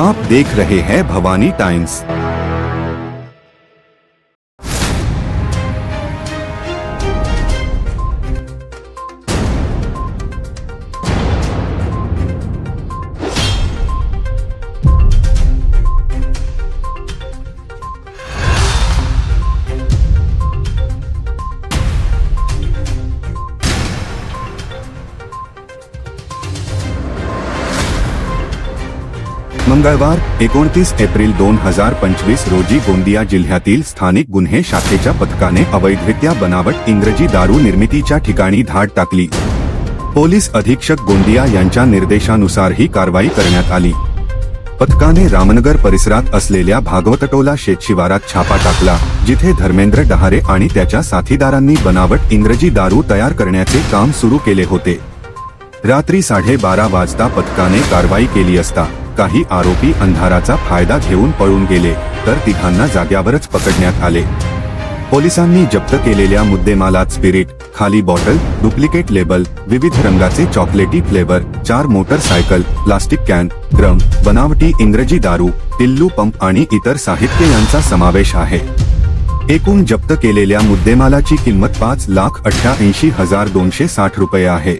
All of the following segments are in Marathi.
आप देख रहे हैं भवानी टाइम्स। मंगळवार एकोणतीस एप्रिल दोन हजार पंचवीस रोजी गोंदिया जिल्ह्यातील स्थानिक गुन्हे शाखेच्या पथकाने अवैधरित्या बनावट इंग्रजी दारू निर्मितीच्या ठिकाणी धाड टाकली. पोलीस अधीक्षक गोंदिया यांच्या निर्देशानुसार ही कारवाई करण्यात आली. पथकाने रामनगर परिसरात असलेल्या भागवतटोला शेतशिवारात छापा टाकला जिथे धर्मेंद्र डहारे आणि त्याच्या साथीदारांनी बनावट इंग्रजी दारू तयार करण्याचे काम सुरू केले होते. रात्री साडेबारा वाजता पथकाने कारवाई केली असता काही आरोपी अंधाराचा फायदा घेऊन पळून गेले तर तिघांना जाग्यावरच पकडण्यात आले. पोलिसांनी जप्त केलेल्या मुद्देमालात स्पिरिट खाली बॉटल डुप्लिकेट लेबल विविध रंगाचे चॉकलेटी फ्लेवर चार मोटरसायकल प्लास्टिक कॅन ड्रम बनावटी इंग्रजी दारू टिल्लू पंप आणि इतर साहित्य यांचा समावेश आहे. एकूण जप्त केलेल्या मुद्देमालाची किंमत पाच लाख अठ्ठ्याऐंशी हजार दोनशे साठ रुपये आहे.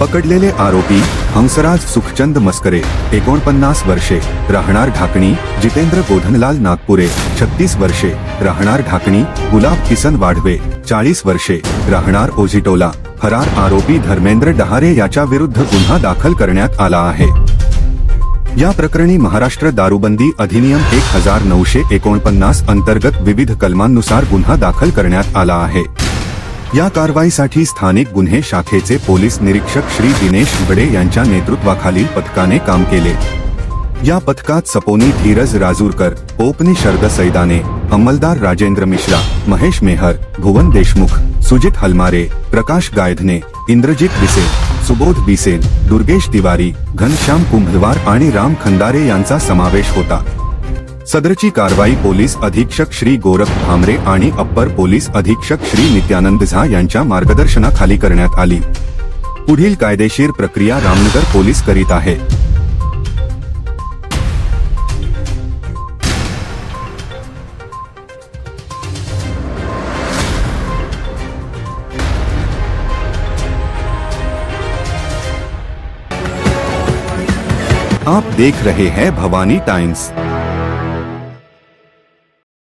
पकडलेले आरोपी हंसराज सुखचंद मस्करे एकोणपन्नास वर्षे राहणार ढाकणी जितेंद्र गोधनलाल नागपुरे छत्तीस वर्षे राहणार ढाकणी गुलाब किसन वाढवे चाळीस वर्षे राहणार ओझिटोला फरार आरोपी धर्मेंद्र डहारे याच्या विरुद्ध गुन्हा दाखल करण्यात आला आहे. या प्रकरणी महाराष्ट्र दारूबंदी अधिनियम एक हजार नऊशे एकोणपन्नास अंतर्गत विविध कलमांनुसार गुन्हा दाखल करण्यात आला आहे. या कारवाईसाठी स्थानिक गुन्हे शाखेचे पोलीस निरीक्षक श्री दिनेश बडे यांच्या नेतृत्वाखालील पथकाने काम केले. या पथकात सपोनी धीरज राजूरकर ओपनी शरद सैदाने अंमलदार राजेंद्र मिश्रा महेश मेहर भुवन देशमुख सुजित हलमारे प्रकाश गायधने इंद्रजित बिसेन सुबोध बिसेन दुर्गेश तिवारी घनश्याम कुंभलवार आणि राम खंदारे यांचा समावेश होता. सदरची कारवाई पोलीस अधीक्षक श्री गोरख भामरे आणि अप्पर पोलीस अधीक्षक श्री नित्यानंद झा यांच्या मार्गदर्शनाखाली करण्यात आली. पुढील कायदेशीर प्रक्रिया रामनगर पोलीस करीत आहे. आप देख रहे हैं भवानी टाइम्स।